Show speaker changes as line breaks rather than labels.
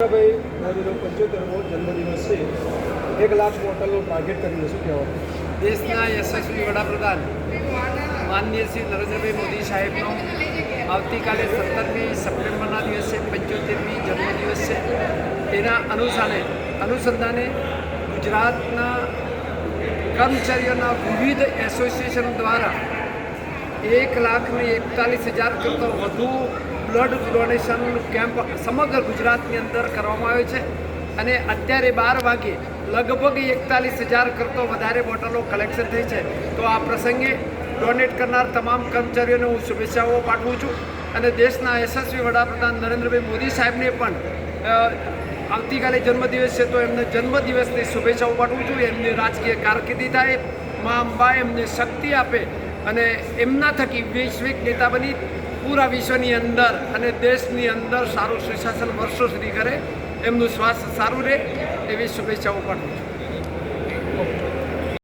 ભાઈ મોદીનો પંચોતેરમો જન્મદિવસ છે. એક લાખ બોટલનો ટાર્ગેટ કરી શું કહેવાય
દેશના યશસ્વી વડાપ્રધાન માનનીય શ્રી નરેન્દ્રભાઈ મોદી સાહેબનો આવતીકાલે સત્તરમી સપ્ટેમ્બરના દિવસે પંચોતેરમી જન્મદિવસ છે. તેના અનુસારે અનુસંધાને ગુજરાતના કર્મચારીઓના વિવિધ એસોસિએશનો દ્વારા એક લાખને એકતાલીસ હજાર કરતાં વધુ બ્લડ ડોનેશન કેમ્પ સમગ્ર ગુજરાતની અંદર કરવામાં આવ્યો છે અને અત્યારે બાર વાગે લગભગ એકતાલીસ હજાર કરતો વધારે બોટલો કલેક્શન થઈ છે. તો આ પ્રસંગે ડોનેટ કરનાર તમામ કર્મચારીઓને હું શુભેચ્છાઓ પાઠવું છું અને દેશના યશસ્વી વડાપ્રધાન નરેન્દ્રભાઈ મોદી સાહેબને પણ આવતીકાલે જન્મદિવસ છે તો એમને જન્મદિવસની શુભેચ્છાઓ પાઠવું છું. એમની રાજકીય કારકિર્દી થાય, મા અંબા એમને શક્તિ આપે અને એમના થકી વૈશ્વિક નેતા બની પૂરા વિશ્વની અંદર અને દેશની અંદર સારું સુશાસન વર્ષો સુધી કરે. એમનું સ્વાસ્થ્ય સારું રહે. એવી શુભેચ્છાઓ પાઠવું છું.